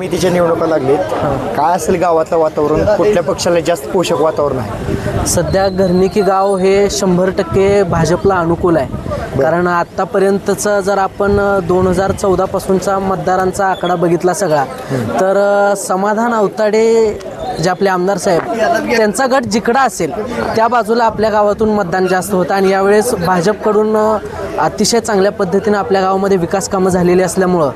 समितीच्या निवडणुका लागलीत. काय असेल गावातलं वातावरण? कुठल्या पक्षाला जास्त पोषक वातावरण आहे? सध्या घरनिकी गाव हे शंभर टक्के भाजपला अनुकूल आहे. कारण आत्तापर्यंतचा जर आपण दोन हजार चौदापासूनचा मतदारांचा आकडा बघितला सगळा तर समाधान अवताडे जे आपले आमदार साहेब त्यांचा गट जिकडा असेल त्या बाजूला आपल्या गावातून मतदान जास्त होतं. आणि यावेळेस भाजपकडून अतिशय चांगल्या पद्धतीनं आपल्या गावामध्ये विकास कामं झालेली असल्यामुळं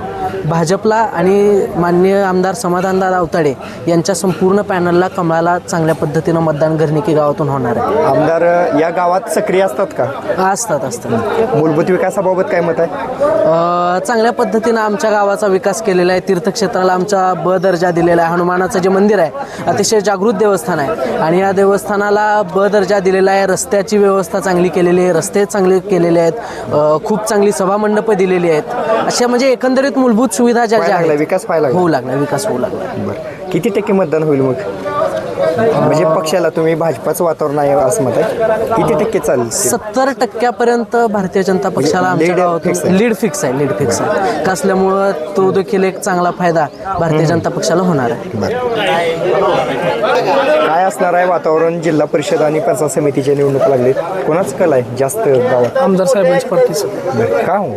भाजपला आणि माननीय आमदार समाधानदादा अवताडे यांच्या संपूर्ण पॅनलला कमळाला चांगल्या पद्धतीनं मतदान घरनिकी गावातून होणार आहे. आमदार या गावात सक्रिय असतात का? असतात असतात. मूलभूत विकासाबाबत काय मत आहे? चांगल्या पद्धतीनं आमच्या गावाचा विकास केलेला आहे तीर्थक्षेत्राला आमचा ब दर्जा दिलेला आहे हनुमानाचं जे मंदिर आहे अतिशय जागृत देवस्थान आहे. आणि या देवस्थानाला ब दर्जा दिलेला आहे रस्त्याची व्यवस्था चांगली केलेली आहे रस्ते चांगले केलेले आहेत खूप चांगली सभामंडपं दिलेली आहेत. अशा म्हणजे एकंदरीत मूलभूत सुविधा ज्या ज्या आहेत. विकास लागला. होऊ लागला विकास होऊ लागला. बरं. किती टक्के मतदान होईल मग? म्हणजे पक्षाला तुम्ही भाजपाचं वातावरण आहे असं आहे किती टक्के चालेल सत्तर टक्क्यापर्यंत भारतीय जनता पक्षाला म्हणजे आमच्या गावातून आहे. लीड फिक्स आहे लीड फिक्स आहे. असल्यामुळं तो देखील एक चांगला फायदा भारतीय जनता पक्षाला होणार आहे. काय असणार आहे वातावरण? जिल्हा परिषद आणि पंचायत समितीच्या निवडणूक लागलीत. कोणाच कल आहे जास्त गावात? आमदार साहेबांची पार्टीच. बरं का हो?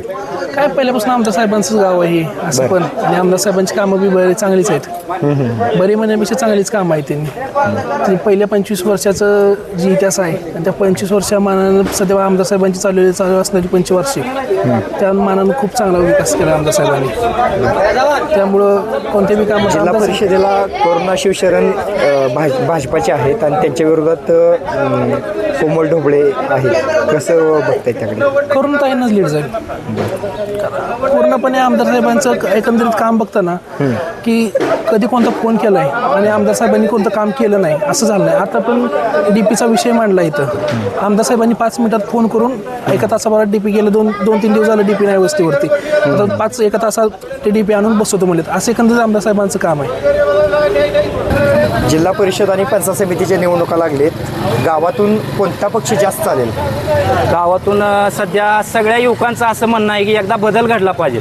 काय पहिल्यापासून आमदार साहेबांचंच गाव आहे हे असं पण. आणि आमदार साहेबांची कामं बी बरी चांगलीच आहेत. बरी म्हणण्यापेक्षा चांगलीच कामं आहेत त्यांनी. आणि पहिल्या पंचवीस वर्षाचं जी इतिहास आहे आणि त्या पंचवीस वर्षा मानानं सध्या आमदार साहेबांची चालू चालू असणारी पंचवार्षिक त्या मानानं खूप चांगला विकास केला आमदार साहेबांनी. त्यामुळं कोणत्याही कामं जिल्हा परिषदेला कोरोना शिवशरण भाज भाजपाचे आहेत आणि त्यांच्या विरोधात कोमल ढोबळे आहेत. कसं बघताय त्याकडे? करून ताईंनाच लीड जाईल पूर्णपणे आमदार साहेबांचं एकंदरीत काम बघताना की कधी कोणता फोन केलाय आणि आमदार साहेबांनी कोणतं काम केलं नाही असं झालं नाही. आता पण डीपीचा विषय मांडला इथं. आमदार साहेबांनी पाच मिनिटात फोन करून एका तासाभरात डीपी गेलं दोन दोन तीन दिवस झालं डीपी नाही वस्तीवरती आता पाच एका तासात ते डीपी आणून बसवतो म्हणलेत. असं एकंदरीत आमदार साहेबांचं काम आहे. जिल्हा परिषद आणि पंचायत समितीच्या निवडणुका लागलीत. गावातून कोणता पक्ष जास्त चालेल? गावातून सध्या सगळ्या युवकांचं असं म्हणणं आहे की एकदा बदल घडला पाहिजे.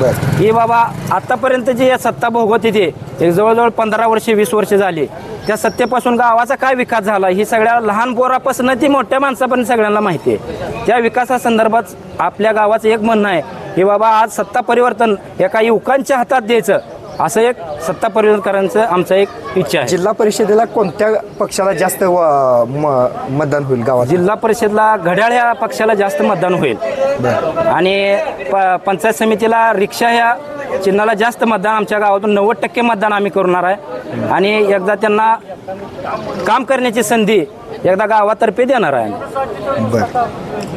बरं. की बाबा आतापर्यंत जी या सत्ता भोगवत होती जवळजवळ पंधरा वर्षे वीस वर्ष झाली. त्या सत्तेपासून गावाचा काय विकास झाला ही सगळ्या लहान पोरापासून ती मोठ्या माणसापर्यंत सगळ्यांना माहिती आहे. त्या विकासासंदर्भात आपल्या गावाचं एक म्हणणं आहे की बाबा आज सत्ता परिवर्तन एका युवकांच्या हातात द्यायचं असं एक सत्ता परिवर्तनकरांचं आमचं एक इच्छा आहे. जिल्हा परिषदेला कोणत्या पक्षाला जास्त व- म- मतदान होईल गावात? जिल्हा परिषदला घड्याळ या पक्षाला जास्त मतदान होईल. आणि प पंचायत समितीला रिक्षा ह्या चिन्हाला जास्त मतदान आमच्या गावातून नव्वद टक्के मतदान आम्ही करणार आहे. आणि एकदा त्यांना काम करण्याची संधी एकदा गावातर्फे देणार आहे बरं.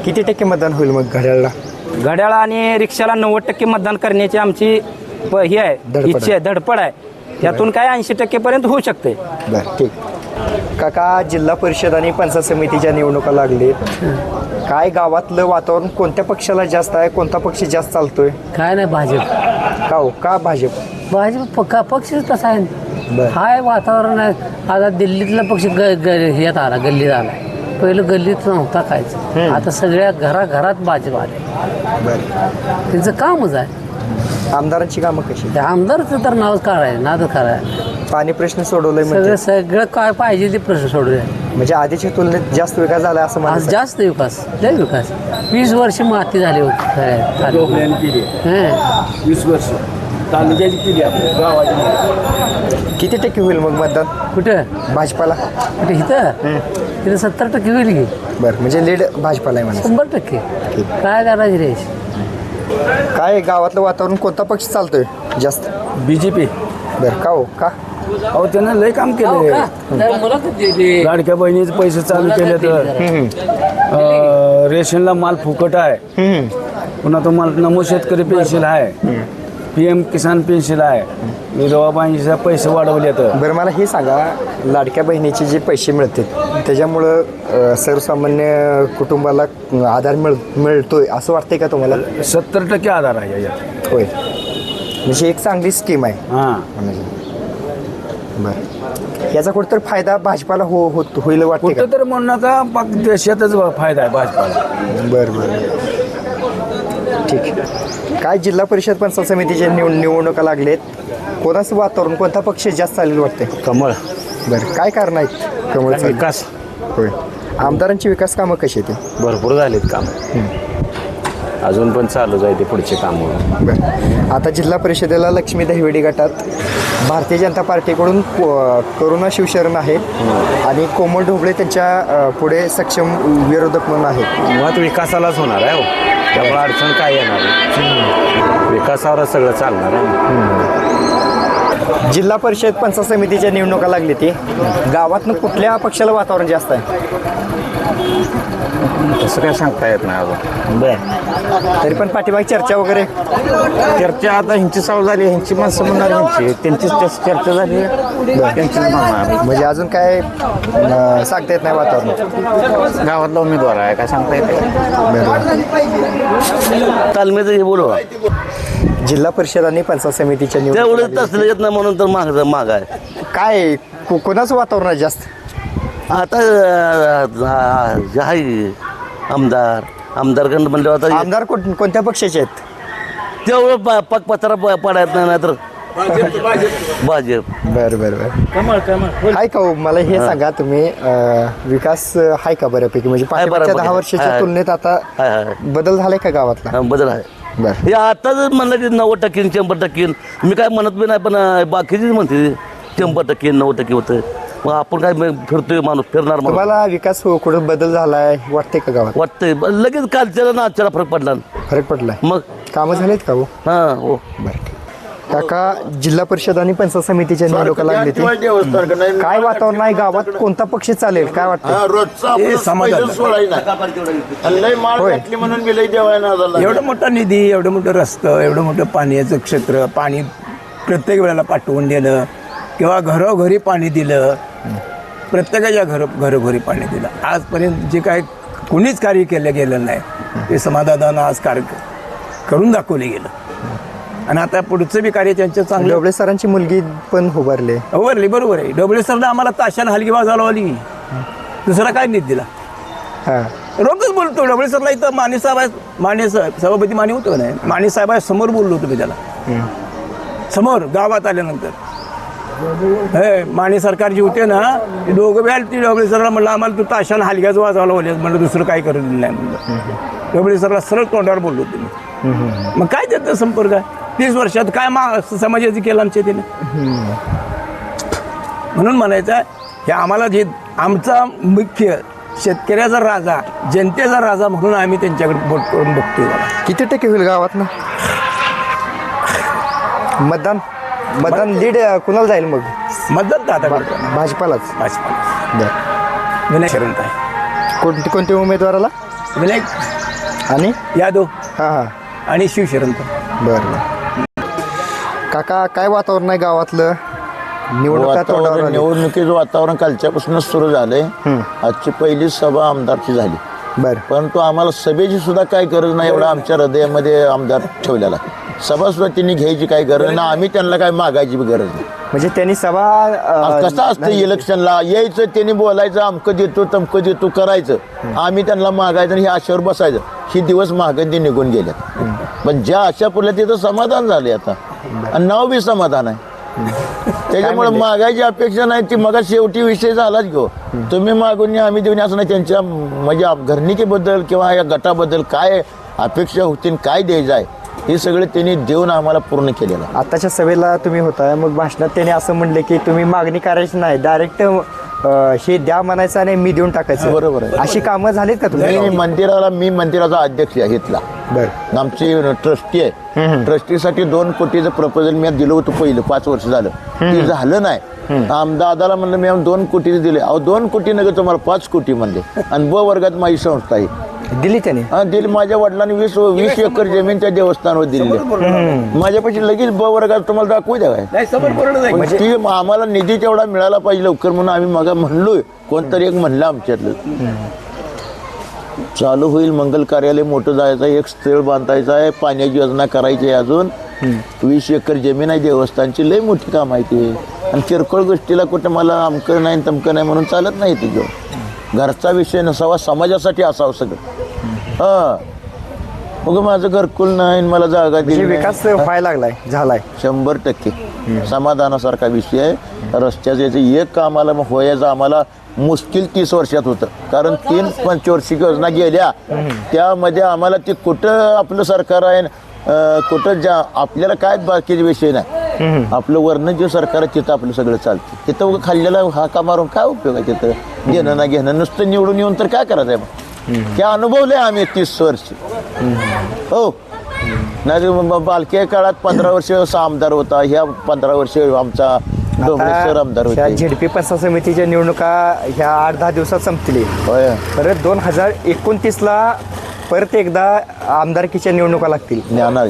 किती टक्के मतदान होईल मग घड्याळला? घड्याळ आणि रिक्षाला नव्वद टक्के मतदान करण्याची आमची प- ही आहे. धडपड इच्छा आहे धडपड आहे. त्यातून काय ऐंशी टक्केपर्यंत होऊ शकते. बरं ठीक. काका जिल्हा परिषद आणि पंचायत समितीच्या निवडणुका लागलीत. काय गावातलं वातावरण कोणत्या पक्षाला जास्त आहे कोणता पक्ष जास्त चालतोय? काय नाही भाजप. का हो? का भाजप? भाजप पक्का पक्षच तसा आहे. बरं. हाय वातावरण आहे. आता दिल्लीतला पक्ष ग ग ह्यात आला गल्लीत आला. पहिलं गल्लीत नव्हता कायच आता सगळ्या घराघरात भाजप आले. बरं. त्यांचं कामच आहे. आमदारांची कामं कशी? त्या आमदारचं तर नावच काढायचं नाद करायचं पाणी प्रश्न सोडवलंय सगळं म्हणजे? सगळं काय पाहिजे ते प्रश्न सोडले म्हणजे आधीच्या तुलनेत जास्त विकास झाला असं आज म्हणायचं? जास्त विकास लय विकास. वीस वर्ष माती झाली होती सगळ्या. हं. वीस वर्ष. तालुक्याची केली आपल्या गावाची. किती टक्के होईल मग मतदान? कुठं? भाजपाला. कुठे इथं? इथं सत्तर टक्के होईल की? बरं म्हणजे लीड भाजपाला आहे म्हणायचं. शंभर टक्के. काय करायची रेश काय गावातलं वातावरण कोणता पक्ष चालतोय जास्त? बी जे पी बरं का हो? का? अहो त्यानं लय काम केलं लाडक्या बहिणीचे पैसे चालू केले तर रेशनला माल फुकट आहे. पुन्हा तुम्हाला नमो शेतकरी पेन्शन आहे. पी एम किसान पेन्शन आहे. विधवा बहिणीचे पैसे वाढवले तर बरं मला हे सांगा लाडक्या बहिणीचे जे पैसे मिळतात त्याच्यामुळं अं, सर्वसामान्य कुटुंबाला आधार मिळ मिळतोय असं वाटतंय का तुम्हाला? सत्तर टक्के आधार आहे याच्यात. होय. म्हणजे एक चांगली स्कीम आहे. हां. म्हणायचं बरं. याचा कुठंतरी फायदा भाजपाला हो होत होईल वाटते का? कुठं तर म्हणू नका पाक देशातच फायदा आहे भाजपाला. बरं बरं. ठीक. काय जिल्हा परिषद पंचायत समितीच्या निव निवडणुका लागलेत? कोणाचं वातावरण कोणता पक्ष जास्त चालेल वाटते कमळ. बरं काय कारण आहेत? कमळ? विकास. होय. आमदारांची विकास कामं कशी आहेत? भरपूर झालेत काम. अजून पण चालूच आहे ते पुढचे कामं. बरं. आता जिल्हा परिषदेला लक्ष्मी दहिवडी गटात भारतीय जनता पार्टीकडून करुणा शिवशरण आहे आणि कोमल ढोबळे त्यांच्या पुढे सक्षम विरोधक म्हणून आहेत. मुळात विकासालाच होणार आहे हो. त्यामुळे अडचण काय येणार? विकासावर विकासावरच सगळं चालणार आहे. जिल्हा परिषद पंचायत समितीच्या निवडणुका लागली ती. गावातनं कुठल्या पक्षाला वातावरण जास्त आहे? तसं काय सांगता येत नाही अजून. बर. तरी पण पाठीमाग चर्चा वगैरे? चर्चा आता ह्यांची चालू झाली ह्यांची माणसं म्हणणार ह्यांची. त्यांचीच त्याच चर्चा झाली. त्यांचीच म्हणणार. म्हणजे अजून काय अ, सांगता येत नाही वातावरण? गावातला उमेदवार आहे काय सांगता येते तालमेचं हे बोलू जिल्हा परिषद आणि पंचायत समितीच्या तेवढं निवडणुका तसलं येत नाही म्हणून तर माग माग आहे. काय को- कोणाचं वातावरण आहे जास्त? आता आहे आमदार. आमदारकडं म्हणलं आता आमदार कोण- कोणत्या पक्षाचे आहेत? तेवढं प- पकपत्रा पडायत नाही नाहीतर भाजप बरं बरं बरं. हाय का हो? मला हे सांगा तुम्ही अं, विकास अं, हाय का बऱ्यापैकी? म्हणजे पाठीमागच्या बऱ्यापैकी. दहा वर्षाच्या हाय. तुलनेत आता हाय हाय बदल झालाय का गावातला? हा, बदल आहे. बरं. हे आता जर म्हणलं की नव्वद टक्के शंभर टक्के मी काय म्हणत बी नाही पण अं, बाकीचीच म्हणते शंभर टक्के नव्वद टक्के होतं. मग आपण काय मग फिरतोय माणूस फिरणार माणूस. तुम्हाला विकास हो- कुठं बदल झालाय वाटते का गावात? वाटतंय. ब- लगेच कालच्याला ना आजच्याला फरक पडला. फरक पडलाय? मग? कामं झालेत का हो? हा हो. बरं. काका जिल्हा परिषद आणि पंचायत समितीच्या निवडणुका लागली ती काय वातावरण आहे गावात? कोणता पक्ष चालेल? काय वाटतं एवढं मोठा निधी एवढं मोठं रस्तं एवढं मोठं पाण्याचं क्षेत्र पाणी प्रत्येक वेळेला पाठवून दिलं. किंवा घरोघरी पाणी दिलं प्रत्येकाच्या घर घरोघरी पाणी दिलं. आजपर्यंत जे काय कुणीच कार्य केलं गेलं नाही ते समाधानानं आज कार्य करून दाखवले गेलं. आणि आता पुढचं बी कार्य त्यांचं चांगलं डबळे सरांची मुलगी पण उभारले. उभारली बरोबर आहे. डबळे सरनं आम्हाला ताशान हलगी वाजवला दुसरा काय निधी दिला. हा. रोजच बोलतो. डबळे सरला इथं माने साहेब आहे माने साहेब सभापती माने होतो नाही? माने साहेब आहे समोर बोललो होतो मी त्याला. समोर गावात आल्यानंतर. हे माने सरकार जी होते ना ते दोघं बी आले ती डोबळे सरला म्हणलं आम्हाला तू ताशान हलग्याच वाजवायला बोलले म्हणलं दुसरं काय करू दिलं नाही. म्हणलं. डोबळे सरला सरळ तोंडावर बोललो तुम्ही मी. मग काय देतं संपर्क? तीस वर्षात काय मा समाजाची केलं आमच्या तिने? म्हणून म्हणायचं आहे हे आम्हाला जे आमचा मुख्य शेतकऱ्याचा राजा जनतेचा राजा म्हणून आम्ही त्यांच्याकडे बोट करून बघतो किती टक्के होईल गावात ना मतदान? मतदान लीड कुणाला जाईल मग? मतदान तर आता करतो ना. भाजपालाच. भाजपाला बरं. विनायक शरंत आहे. कोणते कोणत्या उमेदवाराला? विनायक आणि? यादव. हां हां. आणि शिवशरंत बरं बरं. काका काय वातावरण आहे गावातलं? निवडणुका तोंडावर वातावरण आली. निवडणुकीचं वातावरण कालच्यापासूनच सुरू झालंय. आजची पहिली सभा आमदारची झाली. बरं. परंतु आम्हाला सभेची सुद्धा काय गरज नाही एवढा आमच्या हृदयामध्ये आमदार ठेवलेला. सभा सुद्धा त्यांनी घ्यायची काय गरज नाही. आम्ही त्यांना काय मागायची बी गरज नाही. म्हणजे त्यांनी सभा अं, कसं असतं इलेक्शनला? यायचं त्यांनी बोलायचं अमकं देतो तमकं देतो करायचं. आम्ही त्यांना मागायचं आणि हे आशेवर बसायचं. ही दिवस मागं निघून गेले पण ज्या आशा पुरल्या तिथं समाधान झाले आता. आणि नाव बी समाधान आहे. त्याच्यामुळे मागायची अपेक्षा नाही ती मग शेवटी विषय झालाच घेऊ तुम्ही मागून आम्ही देऊन असं नाही त्यांच्या म्हणजे घरनिकीबद्दल किंवा या गटाबद्दल काय अपेक्षा होती काय द्यायचं आहे हे सगळं त्यांनी देऊन आम्हाला पूर्ण केलेलं. आताच्या सभेला तुम्ही होता मग भाषणात त्याने असं म्हणले की तुम्ही मागणी करायची नाही डायरेक्ट हे द्या म्हणायचं आणि मी देऊन टाकायचं. बरोबर. अशी कामं झालीत का तुम्ही? मंदिराला मी मंदिराचा अध्यक्ष इथला. बरं. आमची ट्रस्टी आहे. ट्रस्टीसाठी दोन कोटीचं प्रपोजल मी दिलं होतं पहिलं पाच वर्ष झालं. ते झालं नाही. आम दादाला म्हणलं मी दोन कोटीचे दिले. अहो दोन कोटी नका तुम्हाला पाच कोटी म्हणले. आणि ब वर्गात माझी संस्था आहे. दिली त्याने? हा दिली. माझ्या वडिलांनी वीस वीस एकर जमीन त्या देवस्थानवर दिली माझ्यापाशी लगेच ब वर्गात तुम्हाला दाखवू द्या काय. पण ती आम्हाला निधी तेवढा मिळाला पाहिजे लवकर म्हणून आम्ही मग म्हणलोय. कोणतरी एक म्हणलं आमच्यातलं. चालू होईल मंगल कार्यालय मोठं जायचं आहे एक स्थळ बांधायचं आहे पाण्याची योजना करायची आहे अजून. वीस एकर जमीन आहे देवस्थानची लय मोठी काम आहे ती आणि किरकोळ गोष्टीला कुठं मला अमकं नाही तमकं नाही म्हणून चालत नाही तिथं घरचा विषय नसावा समाजासाठी असावं सगळं. हा. मग माझं घरकुल नाही मला जागा म्हणजे दिली नाही. विकास व्हायला लागलाय झालाय. शंभर टक्के. समाधानासारखा विषय आहे. रस्त्याचं याचं एक कामाला व्हायचं आम्हाला मुश्किल तीस वर्षात होतं. कारण तीन पंचवार्षिक योजना गेल्या. त्यामध्ये आम्हाला ते कुठं आपलं सरकार आहे कुठं ज्या आपल्याला काय बाकीचे विषय नाही. आपलं वर्ण जे सरकार आहे तिथं आपलं सगळं चालतं. तिथं खाल्लेला हाका मारून काय उपयोग आहे तिथं? घेणं ना घेणं. नुसतं निवडून येऊन तर काय करायचं आहे मग? ते अनुभवले आम्ही तीस वर्ष. हो. नाही बालकी काळात पंधरा वर्ष असा आमदार होता ह्या पंधरा वर्ष आमचा डोंगरे सर आमदार होते. झेडपी पंचायत समितीच्या निवडणुका ह्या आठ दहा दिवसात संपतील होय. परत दोन हजार एकोणतीसला परत एकदा आमदारकीच्या निवडणुका लागतील.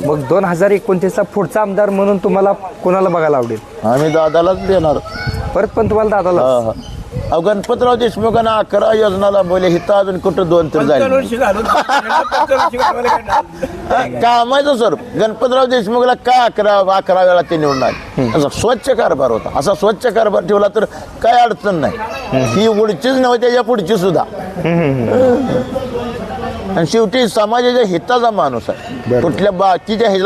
मग दोन हजार एकोणतीसला पुढचा आमदार म्हणून तुम्हाला कोणाला बघायला आवडेल? आम्ही दादालाच देणार. परत पण तुम्हाला दादाला. अहो गणपतराव देशमुखांना अकरा योजना बोले हिथं अजून कुठं दोन तर झाले वर्षी झालं. कामाचं सर गणपतराव देशमुखला का अकरा अकरा वेळा ते निवडून आले? असा स्वच्छ कारभार होता. असा स्वच्छ कारभार ठेवला तर काय अडचण नाही. ही पुढचीच नव्हे त्याच्या पुढची सुद्धा. आणि शेवटी समाजाच्या हिताचा माणूस आहे. कुठल्या बाकीच्या ह्याला